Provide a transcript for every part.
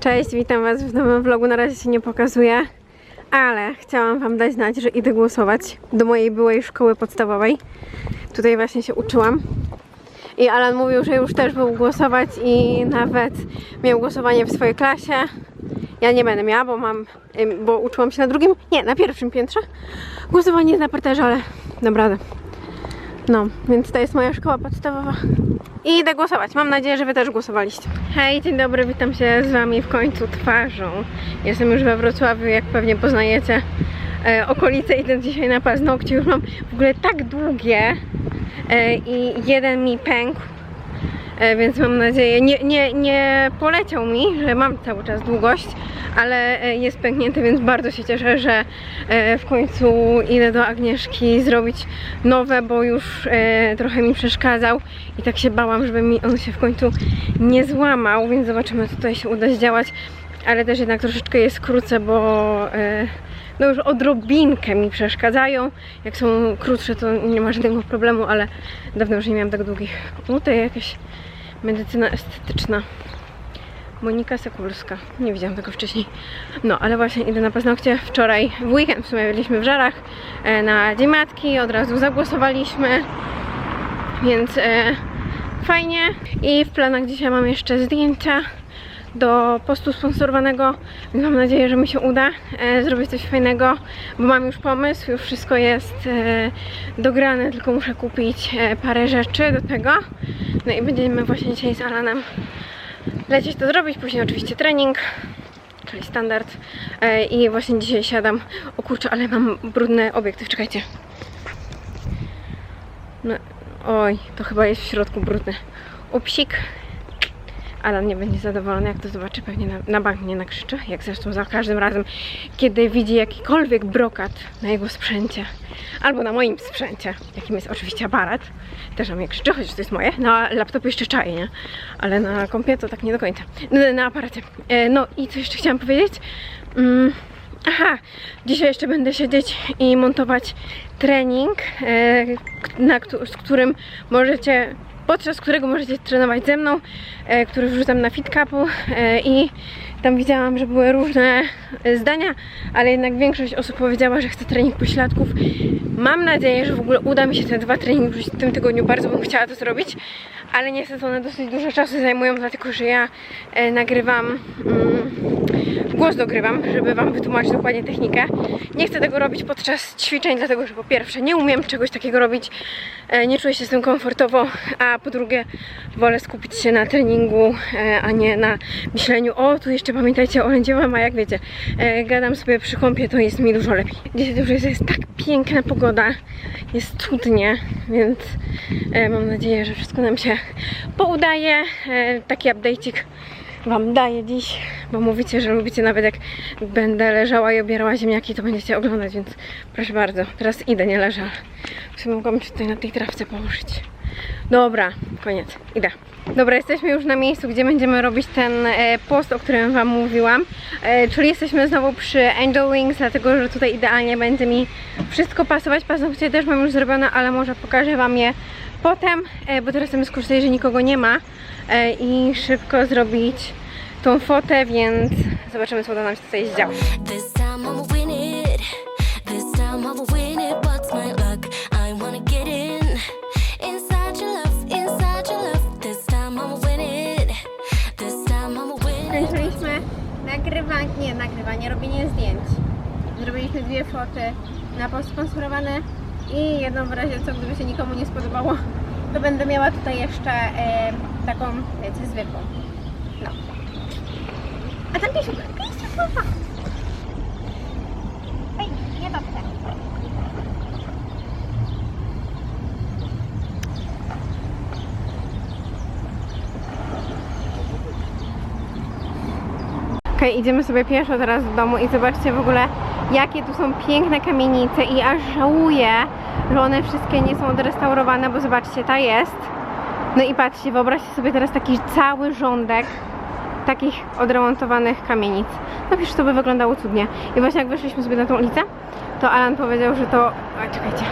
Cześć, witam Was w nowym vlogu. Na razie się nie pokazuję, ale chciałam Wam dać znać, że idę głosować do mojej byłej szkoły podstawowej. Tutaj właśnie się uczyłam. I Alan mówił, że już też był głosować i nawet miał głosowanie w swojej klasie. Ja nie będę miała, bo mam, bo uczyłam się na drugim, nie, na pierwszym piętrze. Głosowanie jest na parterze, ale dam radę. No, więc to jest moja szkoła podstawowa. I idę głosować. Mam nadzieję, że Wy też głosowaliście. Hej, dzień dobry, witam się z Wami w końcu twarzą. Jestem już we Wrocławiu, jak pewnie poznajecie e, okolice. Idę dzisiaj na paznokcie. Już mam w ogóle tak długie e, i jeden mi pękł. E, więc mam nadzieję, nie, nie, nie poleciał mi, że mam cały czas długość, ale e, jest pęknięty, więc bardzo się cieszę, że e, w końcu idę do Agnieszki zrobić nowe, bo już trochę mi przeszkadzał i tak się bałam, żeby mi on się w końcu nie złamał, więc zobaczymy, co tutaj się uda zdziałać, ale też jednak troszeczkę jest krótce, bo no już odrobinkę mi przeszkadzają. Jak są krótsze, to nie ma żadnego problemu, ale dawno już nie miałam tak długich. O, Tutaj jakaś medycyna estetyczna. Monika Sekulska. Nie widziałam tego wcześniej. No, ale właśnie idę na paznokcie. Wczoraj w weekend w sumie byliśmy w Żarach e, na Dzień Matki. Od razu zagłosowaliśmy. Więc e, fajnie. I w planach dzisiaj mam jeszcze zdjęcia do postu sponsorowanego, więc mam nadzieję, że mi się uda e, zrobić coś fajnego, bo mam już pomysł, już wszystko jest e, dograne, tylko muszę kupić e, parę rzeczy do tego. No i będziemy właśnie dzisiaj z Alanem lecieć to zrobić, później oczywiście trening, czyli standard e, i właśnie dzisiaj siadam, o kurczę, ale mam brudny obiektyw, czekajcie. No, oj, to chyba jest w środku brudny. Upsik. Alan nie będzie zadowolony, jak to zobaczy, pewnie na, na bank nie nakrzyczy, jak zresztą za każdym razem, kiedy widzi jakikolwiek brokat na jego sprzęcie, albo na moim sprzęcie, jakim jest oczywiście aparat, też na mnie krzyczy, chociaż to jest moje, na laptopie jeszcze czaje, nie? Ale na kompie to tak nie do końca, no, na aparacie. E, no i co jeszcze chciałam powiedzieć? Mm, Aha, dzisiaj jeszcze będę siedzieć i montować trening, e, na, z którym możecie, podczas którego możecie trenować ze mną, e, który wrzucam na FitCupu e, i tam widziałam, że były różne e, zdania, ale jednak większość osób powiedziała, że chce trening pośladków. Mam nadzieję, że w ogóle uda mi się te dwa treningi wrzucić w tym tygodniu, bardzo bym chciała to zrobić, ale niestety one dosyć dużo czasu zajmują, dlatego że ja e, nagrywam mm, głos dogrywam, żeby Wam wytłumaczyć dokładnie technikę. Nie chcę tego robić podczas ćwiczeń, dlatego że po pierwsze nie umiem czegoś takiego robić, e, nie czuję się z tym komfortowo, a po drugie wolę skupić się na treningu, e, a nie na myśleniu, o tu jeszcze pamiętajcie o lędziowym, a jak wiecie, e, gadam sobie przy kąpie, to jest mi dużo lepiej. Dzisiaj już jest, jest tak piękna pogoda, jest cudnie, więc e, mam nadzieję, że wszystko nam się poudaje. E, taki update'ik Wam daję dziś, bo mówicie, że lubicie nawet jak będę leżała i obierała ziemniaki, to będziecie oglądać, więc proszę bardzo. Teraz idę, nie leżę. W sumie mogłabym się tutaj na tej trawce położyć. Dobra, koniec, idę. Dobra, jesteśmy już na miejscu, gdzie będziemy robić ten e, post, o którym Wam mówiłam. E, czyli jesteśmy znowu przy Angel Wings, dlatego że tutaj idealnie będzie mi wszystko pasować. Paznokcie też mam już zrobione, ale może pokażę Wam je potem, e, bo teraz jestem skurzej, że nikogo nie ma e, i szybko zrobić tą fotę, więc zobaczymy, co uda nam się tutaj zdziałać. Skończyliśmy nagrywanie, nie nagrywanie, robienie zdjęć. Zrobiliśmy dwie foty na post sponsorowane i jedną w razie co, gdyby się nikomu nie spodobało, to będę miała tutaj jeszcze e, taką, wiecie, zwykłą. No. A tam pisze, pisze słowa. Ej, nie dotknę. Okej, idziemy sobie pieszo teraz do domu i zobaczcie w ogóle jakie tu są piękne kamienice i aż żałuję, że one wszystkie nie są odrestaurowane, bo zobaczcie, ta jest. No i patrzcie, wyobraźcie sobie teraz taki cały rządek takich odremontowanych kamienic. No przecież to by wyglądało cudnie. I właśnie jak wyszliśmy sobie na tą ulicę, to Alan powiedział, że to... A, czekajcie.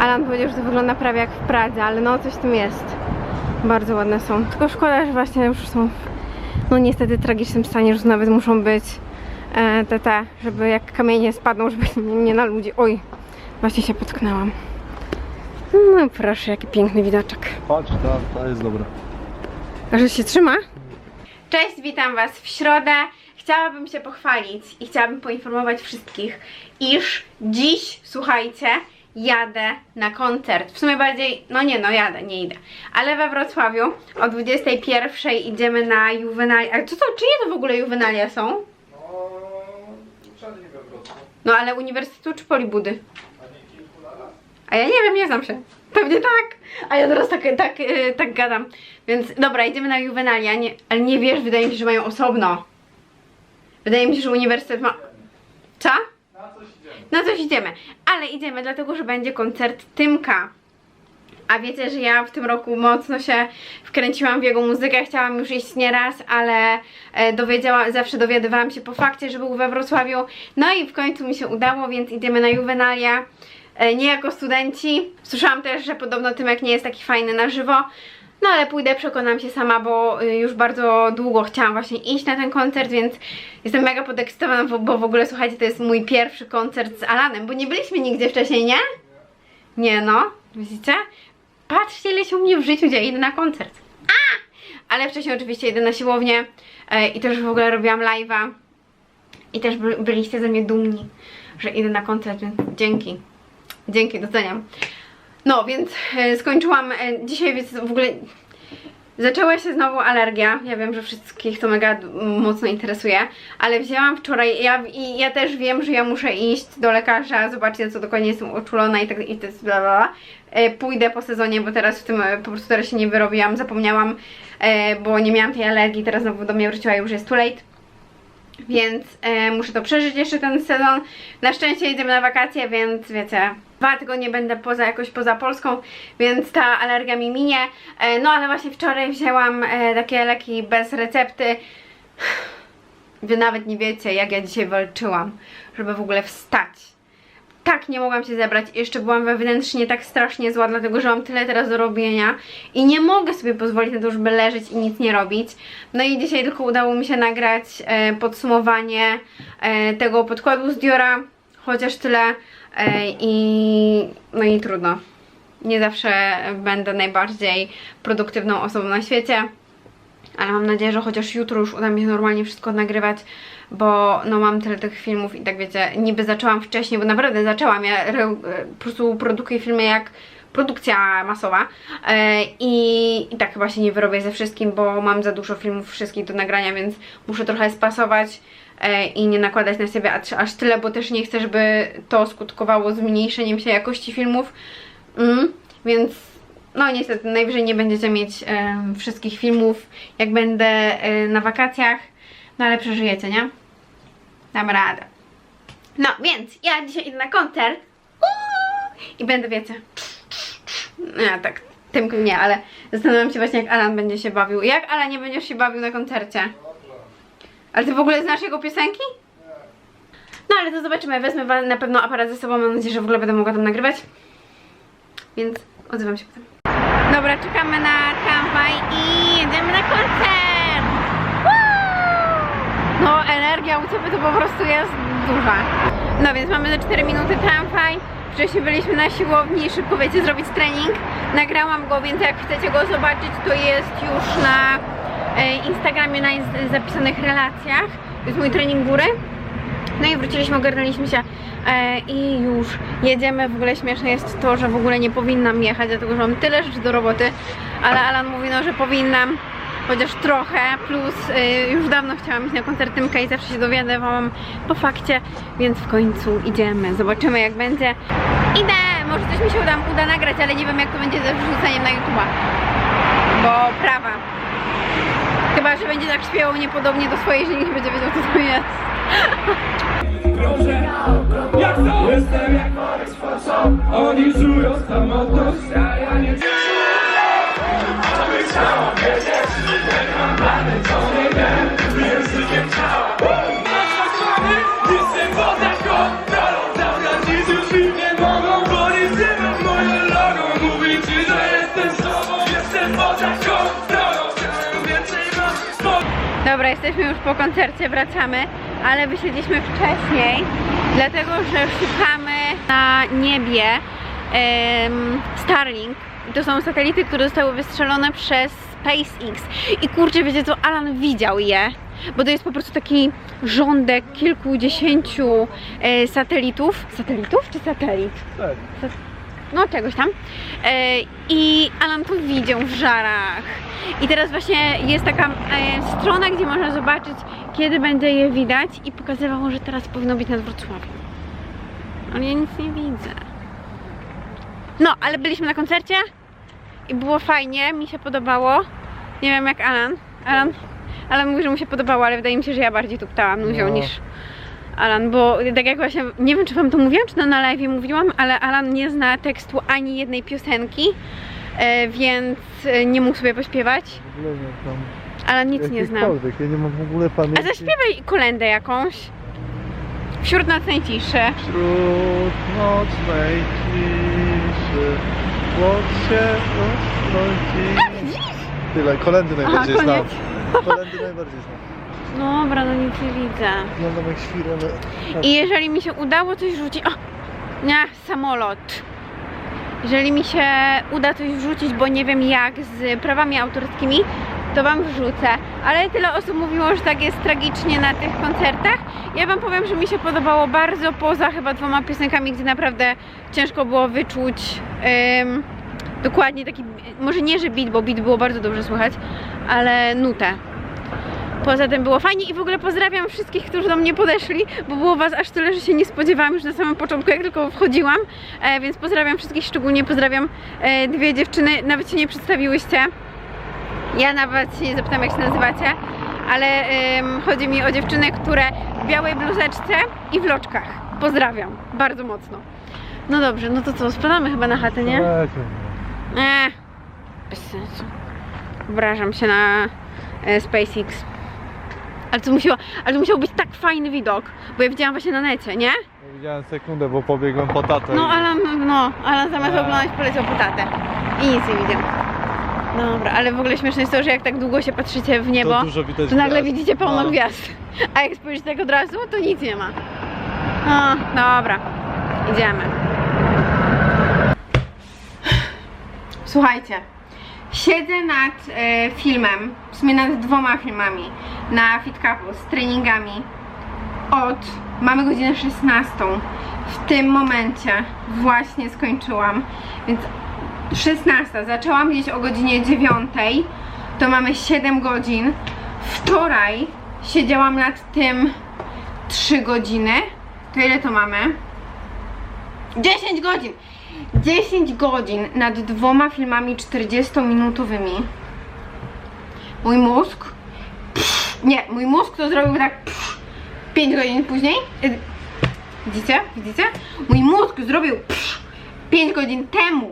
Alan powiedział, że to wygląda prawie jak w Pradze, ale no coś w tym jest. Bardzo ładne są. Tylko szkoda, że właśnie już są no niestety tragicznym stanie, że nawet muszą być te, te, żeby jak kamienie spadną, żeby nie, nie na ludzi. Oj, właśnie się potknęłam. No proszę, jaki piękny widoczek. Patrz, ta, ta jest dobra. Że się trzyma? Cześć, witam Was w środę. Chciałabym się pochwalić i chciałabym poinformować wszystkich, iż dziś, słuchajcie, jadę na koncert. W sumie bardziej, no nie, no jadę, nie idę. Ale we Wrocławiu o 21 idziemy na juwenalia. Ale co to, czyje to w ogóle juwenalia są? No ale uniwersytetu czy Polibudy? A ja nie wiem, nie znam się. Pewnie tak. A ja teraz tak, tak, yy, tak gadam. Więc dobra, idziemy na juwenalia, nie, ale nie wiesz, wydaje mi się, że mają osobno. Wydaje mi się, że uniwersytet ma... Co? Na coś idziemy. Ale idziemy dlatego, że będzie koncert Tymka. A wiecie, że ja w tym roku mocno się wkręciłam w jego muzykę, chciałam już iść nieraz, ale e, dowiedziałam, zawsze dowiadywałam się po fakcie, że był we Wrocławiu. No i w końcu mi się udało, więc idziemy na juwenalia. E, nie jako studenci. Słyszałam też, że podobno Tymek nie jest taki fajny na żywo. No ale pójdę, przekonam się sama, bo y, już bardzo długo chciałam właśnie iść na ten koncert, więc jestem mega podekscytowana, bo w ogóle słuchajcie, to jest mój pierwszy koncert z Alanem, bo nie byliśmy nigdzie wcześniej, nie? Nie no, widzicie? Patrzcie, ile się u mnie w życiu dzieje, idę na koncert. A! Ale wcześniej oczywiście idę na siłownię e, i też w ogóle robiłam live'a. I też by, byliście ze mnie dumni, że idę na koncert, więc dzięki. Dzięki, doceniam. No, więc e, skończyłam e, dzisiaj, więc w ogóle zaczęła się znowu alergia. Ja wiem, że wszystkich to mega mocno interesuje, ale wzięłam wczoraj ja, i ja też wiem, że ja muszę iść do lekarza, zobaczyć co dokładnie jestem uczulona i tak i to bla bla. E, Pójdę po sezonie, bo teraz w tym e, po prostu teraz się nie wyrobiłam, zapomniałam, e, bo nie miałam tej alergii, teraz znowu do mnie wróciła i już jest too late. Więc muszę to przeżyć jeszcze ten sezon. Na szczęście idziemy na wakacje, więc wiecie, dwa tygodnie będę poza jakoś poza Polską, więc ta alergia mi minie. E, no ale właśnie wczoraj wzięłam e, takie leki bez recepty. Wy nawet nie wiecie, jak ja dzisiaj walczyłam, żeby w ogóle wstać. Tak nie mogłam się zebrać. Jeszcze byłam wewnętrznie tak strasznie zła, dlatego że mam tyle teraz do robienia i nie mogę sobie pozwolić na to, żeby leżeć i nic nie robić. No i dzisiaj tylko udało mi się nagrać e, podsumowanie tego podkładu z Diora, chociaż tyle i no i trudno. Nie zawsze będę najbardziej produktywną osobą na świecie ale mam nadzieję, że chociaż jutro już uda mi się normalnie wszystko nagrywać, bo no mam tyle tych filmów i tak wiecie, niby zaczęłam wcześniej, bo naprawdę zaczęłam, ja re, po prostu produkuję filmy jak produkcja masowa e, i, i tak chyba się nie wyrobię ze wszystkim, bo mam za dużo filmów wszystkich do nagrania, więc muszę trochę spasować e, i nie nakładać na siebie aż, tyle, bo też nie chcę, żeby to skutkowało zmniejszeniem się jakości filmów, mm, więc no niestety, najwyżej nie będziecie mieć em, wszystkich filmów, jak będę e, na wakacjach, no ale przeżyjecie, nie? Dam radę. No, więc ja dzisiaj idę na koncert Uuu! i będę, wiecie, no ja tak, tym nie, ale zastanawiam się właśnie, jak Alan będzie się bawił. Jak Alan nie będziesz się bawił na koncercie? Ale ty w ogóle znasz jego piosenki? No ale to zobaczymy, wezmę na pewno aparat ze sobą, mam nadzieję, że w ogóle będę mogła tam nagrywać. Więc odzywam się potem. Dobra, czekamy na tramwaj i jedziemy na koncert! No, energia u Ciebie to po prostu jest duża. No więc mamy za 4 minuty tramwaj. Wcześniej byliśmy na siłowni, szybko wiecie, zrobić trening. Nagrałam go, więc jak chcecie go zobaczyć, to jest już na Instagramie, na zapisanych relacjach. To jest mój trening góry. No i wróciliśmy, ogarnęliśmy się e, i już jedziemy. W ogóle śmieszne jest to, że w ogóle nie powinnam jechać, dlatego że mam tyle rzeczy do roboty, ale Alan mówi, no, że powinnam, chociaż trochę, plus e, już dawno chciałam iść na koncert Tymka i zawsze się dowiadywałam po fakcie, więc w końcu idziemy. Zobaczymy jak będzie. Idę! Może coś mi się uda, uda nagrać, ale nie wiem jak to będzie ze wrzuceniem na YouTube'a, bo prawa. Chyba, że będzie tak śpiewał niepodobnie do swojej, że nie będzie wiedział co to jest. Jestem jak Oni nie mam co nie wiem jesteśmy już po koncercie, wracamy, ale wysiedliśmy wcześniej, dlatego że szukamy na niebie em, Starlink. To są satelity, które zostały wystrzelone przez SpaceX. I kurczę, wiecie co, Alan widział je, bo to jest po prostu taki rządek kilkudziesięciu e, satelitów. Satelitów czy satelit? Tak. no czegoś tam. E, I Alan to widział w żarach. I teraz właśnie jest taka e, strona, gdzie można zobaczyć, kiedy będzie je widać i pokazywało, że teraz powinno być nad Wrocławiem. Ale ja nic nie widzę. No, ale byliśmy na koncercie i było fajnie, mi się podobało. Nie wiem jak Alan. Alan, Alan mówi, że mu się podobało, ale wydaje mi się, że ja bardziej tu ptałam Nuzią No. niż Alan, bo tak jak właśnie, nie wiem czy wam to mówiłam, czy to na live mówiłam, ale Alan nie zna tekstu ani jednej piosenki, e, więc e, nie mógł sobie pośpiewać. W ogóle nie znam. Alan nic nie zna. Jakichkolwiek, Ja nie mam w ogóle pamięci. A zaśpiewaj kolendę jakąś. Wśród nocnej ciszy. Wśród nocnej ciszy Łącz się rozchodzi Tyle, kolendy najbardziej Aha, znam koniec. Kolendy najbardziej znam Dobra, no nic nie widzę. Wyglądam jak świr, ale... I jeżeli mi się udało coś wrzucić... O! Nie, samolot. Jeżeli mi się uda coś wrzucić, bo nie wiem jak, z prawami autorskimi, to wam wrzucę. Ale tyle osób mówiło, że tak jest tragicznie na tych koncertach. Ja wam powiem, że mi się podobało bardzo, poza chyba dwoma piosenkami, gdzie naprawdę ciężko było wyczuć dokładnie taki, może nie, że beat, bo beat było bardzo dobrze słychać, ale nutę. Poza tym było fajnie i w ogóle pozdrawiam wszystkich, którzy do mnie podeszli, bo było was aż tyle, że się nie spodziewałam już na samym początku, jak tylko wchodziłam, e, więc pozdrawiam wszystkich, szczególnie pozdrawiam e, dwie dziewczyny, nawet się nie przedstawiłyście. Ja nawet się nie zapytam, jak się nazywacie, ale em, chodzi mi o dziewczyny, które w białej bluzeczce i w loczkach. Pozdrawiam, bardzo mocno. No dobrze, no to co, spadamy chyba na chatę, nie? Tak, Eee, bez sensu. Obrażam się na e, SpaceX. Ale to, musiało, ale to musiał być tak fajny widok, bo ja widziałam właśnie na necie, nie? ja widziałem sekundę, bo pobiegłem po tatę No i- Alan, no, Alan zamiast oglądać poleciał po tatę. I nic nie widział. Dobra, ale w ogóle śmieszne jest to, że jak tak długo się patrzycie w niebo, To dużo widać to nagle gwiazd. widzicie pełno No. gwiazd. A jak spojrzycie tak od razu, to nic nie ma. No, dobra. Idziemy. Słuchajcie, siedzę nad e, filmem, w sumie nad dwoma filmami na FitCupu z treningami od, mamy godzinę 16 w tym momencie właśnie skończyłam, więc 16, zaczęłam gdzieś o godzinie 9 to mamy 7 godzin. Wczoraj siedziałam nad tym 3 godziny. To ile to mamy? 10 godzin 10 godzin nad dwoma filmami 40-minutowymi. Mój mózg. Pff, nie, mój mózg to zrobił tak 5 godzin później. Y, Widzicie? Widzicie? Mój mózg zrobił 5 godzin temu.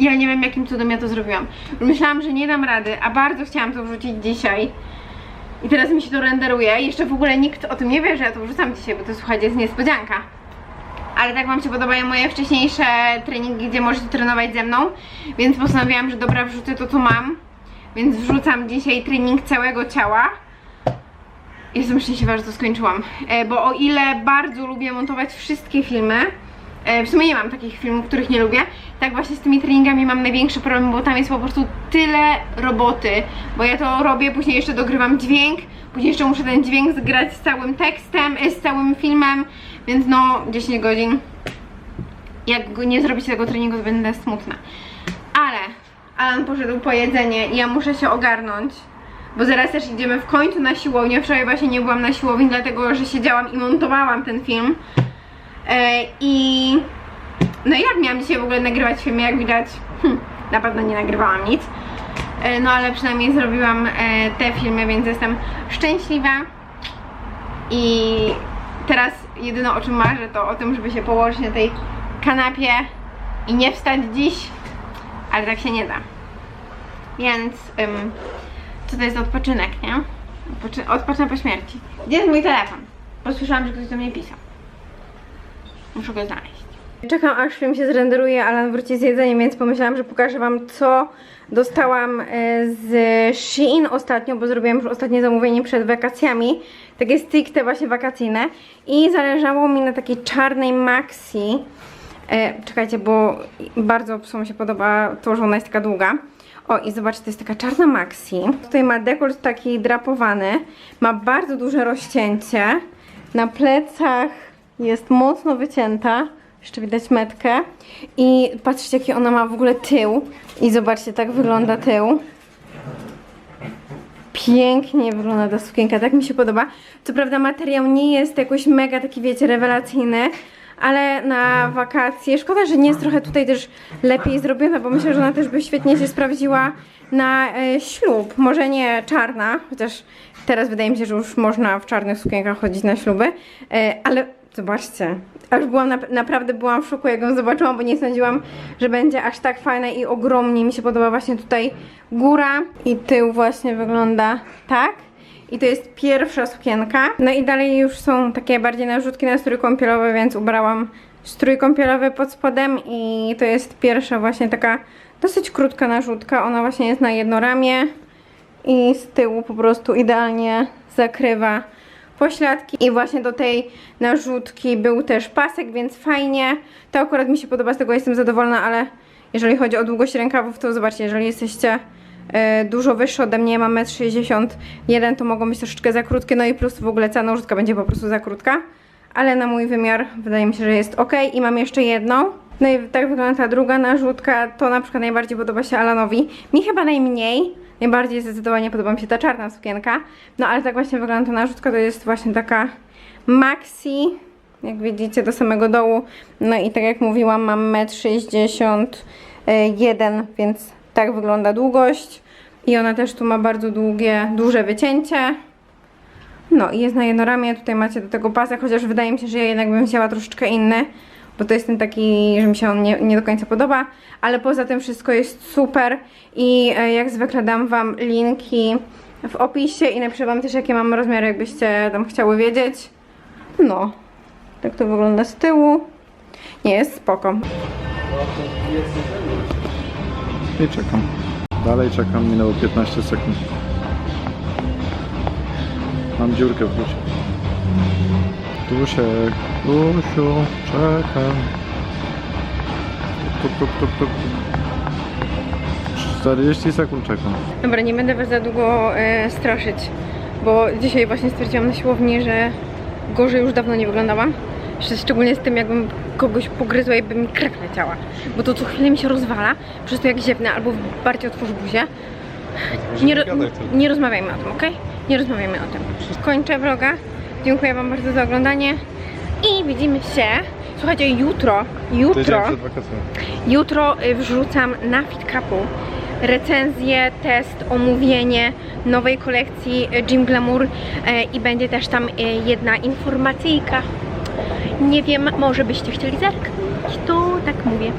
Ja nie wiem jakim cudem ja to zrobiłam. Myślałam, że nie dam rady, a bardzo chciałam to wrzucić dzisiaj. I teraz mi się to renderuje. Jeszcze w ogóle nikt o tym nie wie, że ja to wrzucam dzisiaj, bo to słuchajcie, jest niespodzianka. Ale tak Wam się podobają moje wcześniejsze treningi, gdzie możecie trenować ze mną, więc postanowiłam, że dobra, wrzucę to, co mam. Więc wrzucam dzisiaj trening całego ciała. Jestem szczęśliwa, że to skończyłam, e, bo o ile bardzo lubię montować wszystkie filmy, e, w sumie nie mam takich filmów, których nie lubię, tak właśnie z tymi treningami mam największy problem, bo tam jest po prostu tyle roboty, bo ja to robię, później jeszcze dogrywam dźwięk, później jeszcze muszę ten dźwięk zgrać z całym tekstem, e, z całym filmem, więc no 10 godzin. Jak nie zrobicie tego treningu, to będę smutna. Ale Alan poszedł po jedzenie i ja muszę się ogarnąć. Bo zaraz też idziemy w końcu na siłownię. Wczoraj właśnie nie byłam na siłowni, dlatego że siedziałam i montowałam ten film. E, I no jak miałam dzisiaj w ogóle nagrywać filmy, jak widać, hm, na pewno nie nagrywałam nic. E, no ale przynajmniej zrobiłam e, te filmy, więc jestem szczęśliwa. I teraz jedyne o czym marzę to o tym, żeby się położyć na tej kanapie i nie wstać dziś, ale tak się nie da. Więc co to jest odpoczynek, nie? Odpoczy odpocznę po śmierci. Gdzie jest mój telefon? Bo słyszałam, że ktoś do mnie pisał. Muszę go znaleźć. Czekam aż film się zrenderuje, Alan wróci z jedzeniem, więc pomyślałam, że pokażę wam co dostałam e, z Shein ostatnio, bo zrobiłam już ostatnie zamówienie przed wakacjami. Takie stricte właśnie wakacyjne. I zależało mi na takiej czarnej maxi. E, czekajcie, bo bardzo psu mi się podoba to, że ona jest taka długa. O i zobaczcie, to jest taka czarna maxi. Tutaj ma dekolt taki drapowany. Ma bardzo duże rozcięcie. Na plecach jest mocno wycięta. Jeszcze widać metkę. I patrzcie, jaki ona ma w ogóle tył. I zobaczcie, tak wygląda tył. Pięknie wygląda ta sukienka, tak mi się podoba. Co prawda materiał nie jest jakoś mega taki, wiecie, rewelacyjny, ale na wakacje, szkoda, że nie jest trochę tutaj też lepiej zrobiona, bo myślę, że ona też by świetnie się sprawdziła na e, ślub. Może nie czarna, chociaż teraz wydaje mi się, że już można w czarnych sukienkach chodzić na śluby, e, ale zobaczcie, aż byłam, nap- naprawdę byłam w szoku, jak ją zobaczyłam, bo nie sądziłam, że będzie aż tak fajna i ogromnie mi się podoba właśnie tutaj góra i tył właśnie wygląda tak. I to jest pierwsza sukienka. No i dalej już są takie bardziej narzutki na strój kąpielowy, więc ubrałam strój kąpielowy pod spodem i to jest pierwsza właśnie taka dosyć krótka narzutka. Ona właśnie jest na jedno ramię i z tyłu po prostu idealnie zakrywa pośladki i właśnie do tej narzutki był też pasek, więc fajnie. To akurat mi się podoba, z tego jestem zadowolona, ale jeżeli chodzi o długość rękawów, to zobaczcie, jeżeli jesteście e, dużo wyższy ode mnie, mam 1,61 m, to mogą być troszeczkę za krótkie, no i plus w ogóle cała narzutka będzie po prostu za krótka, ale na mój wymiar wydaje mi się, że jest ok i mam jeszcze jedną. No i tak wygląda ta druga narzutka, to na przykład najbardziej podoba się Alanowi, mi chyba najmniej, najbardziej zdecydowanie podoba mi się ta czarna sukienka, no ale tak właśnie wygląda ta narzutka, to jest właśnie taka maxi, jak widzicie do samego dołu, no i tak jak mówiłam mam 1,61 m, więc tak wygląda długość. I ona też tu ma bardzo długie, duże wycięcie. No i jest na jedno ramię, tutaj macie do tego pasek, chociaż wydaje mi się, że ja jednak bym chciała troszeczkę inny, bo to jest ten taki, że mi się on nie, nie do końca podoba, ale poza tym wszystko jest super i e, jak zwykle dam Wam linki w opisie i napiszę Wam też jakie mam rozmiary, jakbyście tam chciały wiedzieć. No, tak to wygląda z tyłu. Nie, jest spoko. I czekam. Dalej czekam, minęło 15 sekund. Mam dziurkę w bucie. Dusiek, Dusiu, czekam. Tuk, tuk, tuk, tuk. 40 sekund czekam. Dobra, nie będę Was za długo e, straszyć, bo dzisiaj właśnie stwierdziłam na siłowni, że gorzej już dawno nie wyglądałam. Szczególnie z tym, jakbym kogoś pogryzła i by mi krew leciała. Bo to co chwilę mi się rozwala, przez to jak ziewnę albo bardziej otworzę buzię. Nie, ro- nie rozmawiajmy o tym, ok? Nie rozmawiajmy o tym. Kończę vloga. Dziękuję Wam bardzo za oglądanie i widzimy się. Słuchajcie, jutro, jutro. Jutro y, wrzucam na FitCupu recenzję, test, omówienie nowej kolekcji y, Gym Glamour y, i będzie też tam jedna informacyjka. Nie wiem, może byście chcieli zerknąć, to tak mówię.